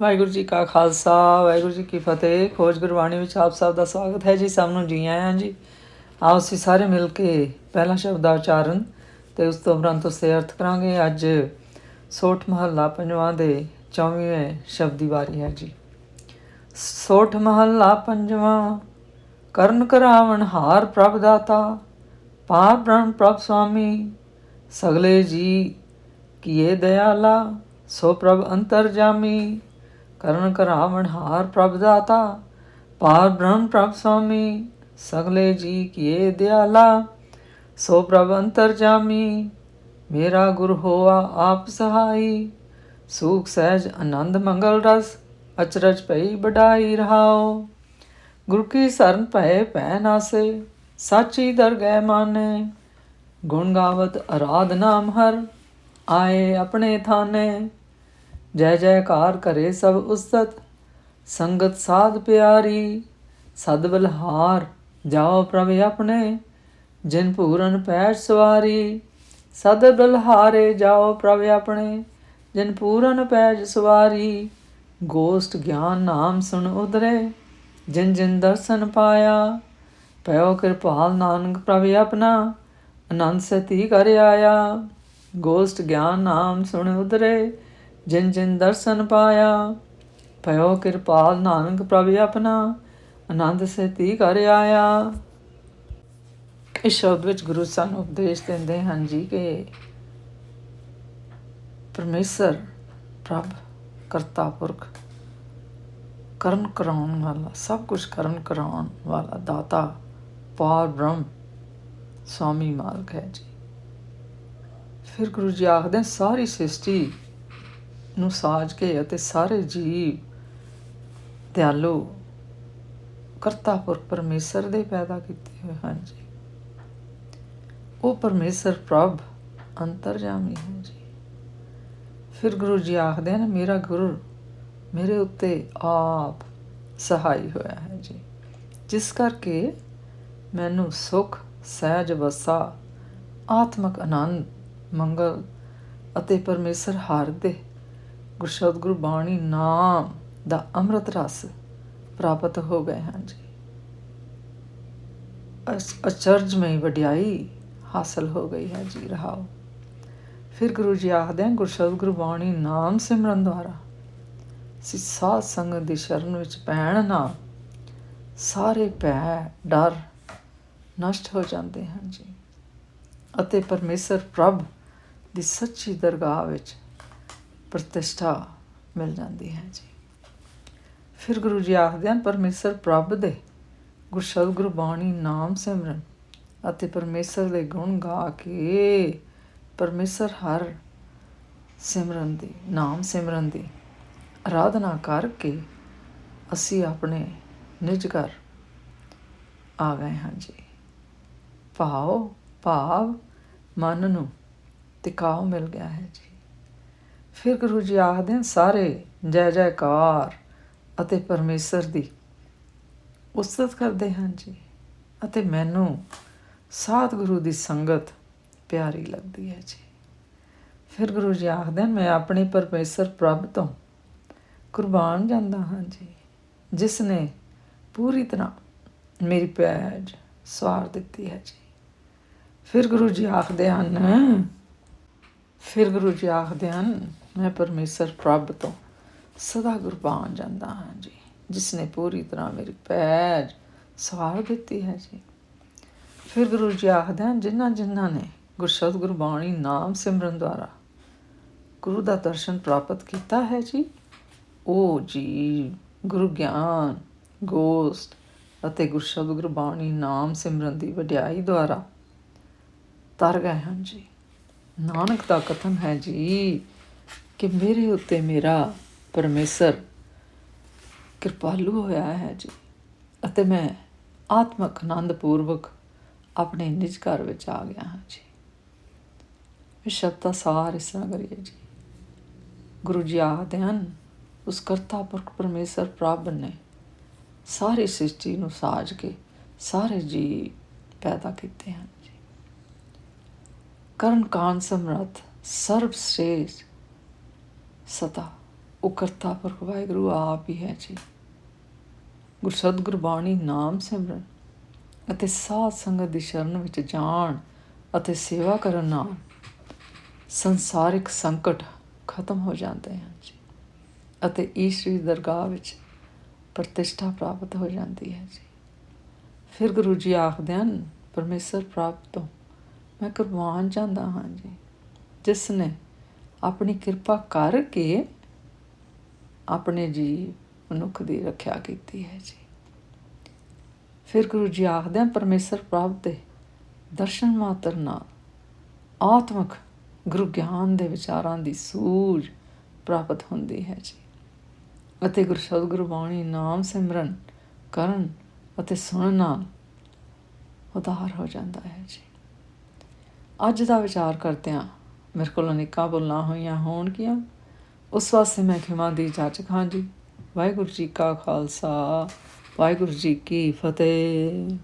ਵਾਹਿਗੁਰੂ ਜੀ ਕਾ ਖਾਲਸਾ, ਵਾਹਿਗੁਰੂ ਜੀ ਕੀ ਫਤਿਹ। ਖੋਜ ਗੁਰਬਾਣੀ ਵਿੱਚ ਆਪ ਸਭ ਦਾ ਸਵਾਗਤ ਹੈ ਜੀ। ਸਭ ਨੂੰ ਜੀ ਆਇਆਂ ਜੀ। ਆਓ ਅਸੀਂ ਸਾਰੇ ਮਿਲ ਕੇ ਪਹਿਲਾ ਸ਼ਬਦ ਦਾ ਉਚਾਰਨ ਤੇ ਉਸ ਤੋਂ ਉਪਰੰਤ ਉਸ ਅਰਥ ਕਰਾਂਗੇ। ਅੱਜ ਸੋਠ ਮਹੱਲਾ ਪੰਜਵਾਂ ਦੇ 24ਵੇਂ ਸ਼ਬਦ ਦੀ ਵਾਰੀ ਹੈ ਜੀ। ਸੋਠ ਮਹੱਲਾ ਪੰਜਵਾਂ, ਕਰਨ ਕਰਾਵਣ ਹਾਰ ਪ੍ਰਭ ਦਾਤਾ, ਪਾਰ ਬ੍ਰਹਮ ਪ੍ਰਭ ਸੁਆਮੀ, ਸਗਲੇ ਜੀ ਕੀਏ ਦਇਆਲਾ, ਸੋ ਪ੍ਰਭ ਅੰਤਰਜਾਮੀ ਕਰਨ ਕਰਾਵਣ ਹਾਰ ਪ੍ਰਭ ਦਾਤਾ, ਪਾਰ ਬ੍ਰਹਮ ਪ੍ਰਭ ਸੁਆਮੀ ਸਗਲੇ ਜੀ ਕੀਏ ਦਿਆਲਾ, ਸੋ ਪ੍ਰਭ ਅੰਤਰਜਾਮੀ ਮੇਰਾ ਗੁਰ ਹੋਆ ਆਪ ਸਹਾਈ, ਸੂਖ ਸਹਿਜ ਆਨੰਦ ਮੰਗਲ ਰਸ, ਅਚਰਜ ਪਈ ਬਡਾਈ ਰਹਾਓ। ਗੁਰ ਕੀ ਸਰਨ ਭਏ ਭੈ ਨਾਸੇ, ਸਾਚੀ ਦਰਗਹਿ ਮਾਨੇ, ਗੁਣ ਗਾਵਤ ਅਰਾਧ ਨਾਮ ਹਰ, ਆਏ ਆਪਣੇ ਥਾਨੇ। ਜੈ ਜੈਕਾਰ ਕਰੇ ਸਭ ਉਸਤ ਸੰਗਤ ਸਾਧ ਪਿਆਰੀ, ਸਦ ਬਲਹਾਰ, ਜਾਓ ਪ੍ਰਭ ਆਪਣੇ, ਜਿਨ ਪੂਰਨ ਪੈਜ ਸਵਾਰੀ। ਸਦ ਬਲਹਾਰੇ ਜਾਓ ਪ੍ਰਭ ਆਪਣੇ, ਜਿਨ ਪੂਰਨ ਪੈਜ ਸਵਾਰੀ। ਗੋਸ਼ਟ ਗਿਆਨ ਨਾਮ ਸੁਣ ਉਦਰੇ ਜਿਨ ਜਿਨ ਦਰਸ਼ਨ ਪਾਇਆ। ਪਇਓ ਕਿਰਪਾਲ ਨਾਨਕ ਪ੍ਰਭ ਆਪਣਾ, ਅਨੰਦ ਸਤੀ ਕਰ ਆਇਆ। ਗੋਸ਼ਟ ਗਿਆਨ ਨਾਮ ਸੁਣ ਉਦਰੇ ਜਿਨ ਜਿਨ ਦਰਸ਼ਨ ਪਾਇਆ, ਭਇਓ ਕਿਰਪਾਲ ਨਾਨਕ ਪ੍ਰਭ ਆਪਣਾ, ਆਨੰਦ ਸਤੀ ਕਰ ਆਇਆ। ਇਸ ਸ਼ਬਦ ਵਿੱਚ ਗੁਰੂ ਸਾਨੂੰ ਉਪਦੇਸ਼ ਦਿੰਦੇ ਹਨ ਜੀ ਕਿ ਪਰਮੇਸ਼ਰ, ਪ੍ਰਭ, ਕਰਤਾ ਪੁਰਖ, ਕਰਨ ਕਰਾਉਣ ਵਾਲਾ, ਸਭ ਕੁਝ ਕਰਨ ਕਰਾਉਣ ਵਾਲਾ ਦਾਤਾ, ਪਾਰ ਬ੍ਰਹਮ, ਸਵਾਮੀ ਮਾਲਕ ਹੈ ਜੀ। ਫਿਰ ਗੁਰੂ ਜੀ ਆਖਦੇ ਸਾਰੀ ਸ੍ਰਿਸ਼ਟੀ ਨੂੰ ਸਾਜ ਕੇ ਅਤੇ ਸਾਰੇ ਜੀਵ ਦਿਆਲੂ ਕਰਤਾਪੁਰ ਪਰਮੇਸ਼ਰ ਦੇ ਪੈਦਾ ਕੀਤੇ ਹੋਏ ਹਨ ਜੀ। ਉਹ ਪਰਮੇਸ਼ਰ ਪ੍ਰਭ ਅੰਤਰਜਾਮੀ ਹੈ ਜੀ। ਫਿਰ ਗੁਰੂ ਜੀ ਆਖਦੇ ਨੇ ਮੇਰਾ ਗੁਰੂ ਮੇਰੇ ਉੱਤੇ ਆਪ ਸਹਾਈ ਹੋਇਆ ਹੈ ਜੀ। ਜਿਸ ਕਰਕੇ ਮੈਨੂੰ ਸੁਖ, ਸਹਿਜ, ਵਸਾ, ਆਤਮਕ ਆਨੰਦ, ਮੰਗਲ ਅਤੇ ਪਰਮੇਸ਼ਰ ਹਰ ਦੇ ਗੁਰਸ਼ਬਦ ਗੁਰੂ ਬਾਣੀ ਨਾਮ ਦਾ ਅੰਮ੍ਰਿਤ ਰਸ ਪ੍ਰਾਪਤ ਹੋ ਗਏ ਹਨ ਜੀ। ਅਸ- ਅਚਰਜਮਈ ਵਡਿਆਈ ਹਾਸਲ ਹੋ ਗਈ ਹੈ ਜੀ ਰਹਾਓ। ਫਿਰ ਗੁਰੂ ਜੀ ਆਖਦੇ ਹਨ, ਗੁਰਸ਼ਬਦ ਗੁਰਬਾਣੀ ਨਾਮ ਸਿਮਰਨ ਦੁਆਰਾ ਅਸੀਂ ਸਾਧ ਸੰਗਤ ਦੀ ਸ਼ਰਨ ਵਿੱਚ ਪੈਣ ਨਾਲ ਸਾਰੇ ਭੈ ਡਰ ਨਸ਼ਟ ਹੋ ਜਾਂਦੇ ਹਨ ਜੀ। ਅਤੇ ਪਰਮੇਸ਼ਰ ਪ੍ਰਭ ਦੀ ਸੱਚੀ ਦਰਗਾਹ ਵਿੱਚ ਪ੍ਰਤਿਸ਼ਠਾ ਮਿਲ ਜਾਂਦੀ ਹੈ ਜੀ। ਫਿਰ ਗੁਰੂ ਜੀ ਆਖਦੇ ਹਨ, ਪਰਮੇਸ਼ਰ ਪ੍ਰਭ ਦੇ ਗੁਰਸ਼ਬਦ, ਗੁਰਬਾਣੀ, ਨਾਮ ਸਿਮਰਨ ਅਤੇ ਪਰਮੇਸ਼ਰ ਦੇ ਗੁਣ ਗਾ ਕੇ ਪਰਮੇਸ਼ਰ ਹਰ ਸਿਮਰਨ ਦੀ, ਨਾਮ ਸਿਮਰਨ ਦੀ ਆਰਾਧਨਾ ਕਰਕੇ ਅਸੀਂ ਆਪਣੇ ਨਿਜ ਘਰ ਆ ਗਏ ਹਾਂ ਜੀ। ਭਾਵ ਭਾਵ ਮਨ ਨੂੰ ਟਿਕਾਉ ਮਿਲ ਗਿਆ ਹੈ ਜੀ। ਫਿਰ ਗੁਰੂ ਜੀ ਆਖਦੇ ਸਾਰੇ ਜੈ ਜੈਕਾਰ ਅਤੇ ਪਰਮੇਸ਼ਰ ਦੀ ਉਸਤਤ ਕਰਦੇ ਹਾਂ ਜੀ ਅਤੇ ਮੈਨੂੰ ਸਾਧ ਦੀ ਸੰਗਤ ਪਿਆਰੀ ਲੱਗਦੀ ਹੈ ਜੀ। ਫਿਰ ਗੁਰੂ ਜੀ ਆਖਦੇ ਮੈਂ ਆਪਣੇ ਪਰਮੇਸ਼ਰ ਪ੍ਰਭ ਤੋਂ ਕੁਰਬਾਨ ਜਾਂਦਾ ਹਾਂ ਜੀ, ਜਿਸ ਨੇ ਪੂਰੀ ਤਰ੍ਹਾਂ ਮੇਰੀ ਪੈਜ ਸਵਾਰ ਦਿੱਤੀ ਹੈ ਜੀ। ਫਿਰ ਗੁਰੂ ਜੀ ਆਖਦੇ ਹਨ, ਫਿਰ ਗੁਰੂ ਜੀ ਆਖਦੇ ਹਨ ਮੈਂ ਪਰਮੇਸ਼ਰ ਪ੍ਰਭ ਤੋਂ ਸਦਾ ਕੁਰਬਾਨ ਜਾਂਦਾ ਹਾਂ ਜੀ ਜਿਸ ਨੇ ਪੂਰੀ ਤਰ੍ਹਾਂ ਮੇਰੀ ਪੈਜ ਸਵਾਰ ਦਿੱਤੀ ਹੈ ਜੀ। ਫਿਰ ਗੁਰੂ ਜੀ ਆਖਦੇ ਹਨ, ਜਿਨ੍ਹਾਂ ਜਿਨ੍ਹਾਂ ਨੇ ਗੁਰਸ਼ਬਦ ਗੁਰਬਾਣੀ ਨਾਮ ਸਿਮਰਨ ਦੁਆਰਾ ਗੁਰੂ ਦਾ ਦਰਸ਼ਨ ਪ੍ਰਾਪਤ ਕੀਤਾ ਹੈ ਜੀ, ਉਹ ਜੀ ਗੁਰੂ ਗਿਆਨ, ਗੋਸਟ ਅਤੇ ਗੁਰਸ਼ਬਦ ਗੁਰਬਾਣੀ ਨਾਮ ਸਿਮਰਨ ਦੀ ਵਡਿਆਈ ਦੁਆਰਾ ਤਰ ਗਏ ਹਨ ਜੀ। ਨਾਨਕ ਦਾ ਕਥਨ ਹੈ ਜੀ ਕਿ ਮੇਰੇ ਉੱਤੇ ਮੇਰਾ ਪਰਮੇਸ਼ਰ ਕਿਰਪਾਲੂ ਹੋਇਆ ਹੈ ਜੀ। ਅਤੇ ਮੈਂ ਆਤਮਕ ਆਨੰਦ ਪੂਰਵਕ ਆਪਣੇ ਨਿਜ ਘਰ ਵਿੱਚ ਆ ਗਿਆ ਹਾਂ ਜੀ। ਇਹ ਸ਼ਬਦ ਦਾ ਸਾਰ ਇਸ ਤਰ੍ਹਾਂ ਕਰੀਏ ਜੀ। ਗੁਰੂ ਜੀ ਆਖਦੇ ਹਨ, ਉਸ ਕਰਤਾ ਪੁਰਖ ਪਰਮੇਸ਼ਰ ਪ੍ਰਭ ਨੇ ਸਾਰੀ ਸ੍ਰਿਸ਼ਟੀ ਨੂੰ ਸਾਜ ਕੇ ਸਾਰੇ ਜੀ ਪੈਦਾ ਕੀਤੇ ਹਨ ਜੀ। ਕਰਨ ਕਾਨ ਸਮਰਥ ਸਰਬ ਸ੍ਰੇਸ਼ਟ ਸਤਾ। ਉਹ ਕਰਤਾ ਪੁਰਖ ਵਾਹਿਗੁਰੂ ਆਪ ਹੀ ਹੈ ਜੀ। ਗੁਰਸਤ ਗੁਰਬਾਣੀ ਨਾਮ ਸਿਮਰਨ ਅਤੇ ਸਾਧ ਸੰਗਤ ਦੀ ਸ਼ਰਨ ਵਿੱਚ ਜਾਣ ਅਤੇ ਸੇਵਾ ਕਰਨ ਨਾਲ ਸੰਸਾਰਿਕ ਸੰਕਟ ਖਤਮ ਹੋ ਜਾਂਦੇ ਹਨ ਜੀ ਅਤੇ ਈਸ਼ਵਰੀ ਦਰਗਾਹ ਵਿੱਚ ਪ੍ਰਤਿਸ਼ਠਾ ਪ੍ਰਾਪਤ ਹੋ ਜਾਂਦੀ ਹੈ ਜੀ। ਫਿਰ ਗੁਰੂ ਜੀ ਆਖਦੇ ਹਨ, ਪਰਮੇਸ਼ਰ ਪ੍ਰਾਪਤ ਤੋਂ ਮੈਂ ਕੁਰਬਾਨ ਜਾਂਦਾ ਹਾਂ ਜੀ। ਜਿਸ ਨੇ ਆਪਣੀ ਕਿਰਪਾ ਕਰਕੇ ਆਪਣੇ ਜੀ ਮਨੁੱਖ ਦੀ ਰੱਖਿਆ ਕੀਤੀ ਹੈ ਜੀ। ਫਿਰ ਗੁਰੂ ਜੀ ਆਖਦੇ ਹਨ, ਪਰਮੇਸ਼ਰ ਪ੍ਰਾਪਤ ਦੇ ਦਰਸ਼ਨ ਮਾਤਰ ਨਾਲ ਆਤਮਿਕ ਗੁਰੂ ਗਿਆਨ ਦੇ ਵਿਚਾਰਾਂ ਦੀ ਸੂਝ ਪ੍ਰਾਪਤ ਹੁੰਦੀ ਹੈ ਜੀ। ਅਤੇ ਗੁਰਸ਼ਬਦ ਗੁਰਬਾਣੀ ਨਾਮ ਸਿਮਰਨ ਕਰਨ ਅਤੇ ਸੁਣਨ ਨਾਲ ਉਧਾਰ ਹੋ ਜਾਂਦਾ ਹੈ ਜੀ। ਅੱਜ ਦਾ ਵਿਚਾਰ ਕਰਦਿਆਂ ਮੇਰੇ ਕੋਲ ਅਨੇਕਾਂ ਬੋਲਾਂ ਹੋਈਆਂ ਹੋਣਗੀਆਂ। ਉਸ ਵਾਸਤੇ ਮੈਂ ਖਿਮਾ ਦੀ ਜਾਚਕ ਹਾਂ ਜੀ ਵਾਹਿਗੁਰੂ ਜੀ ਕਾ ਖਾਲਸਾ, ਵਾਹਿਗੁਰੂ ਜੀ ਕੀ ਫਤਿਹ।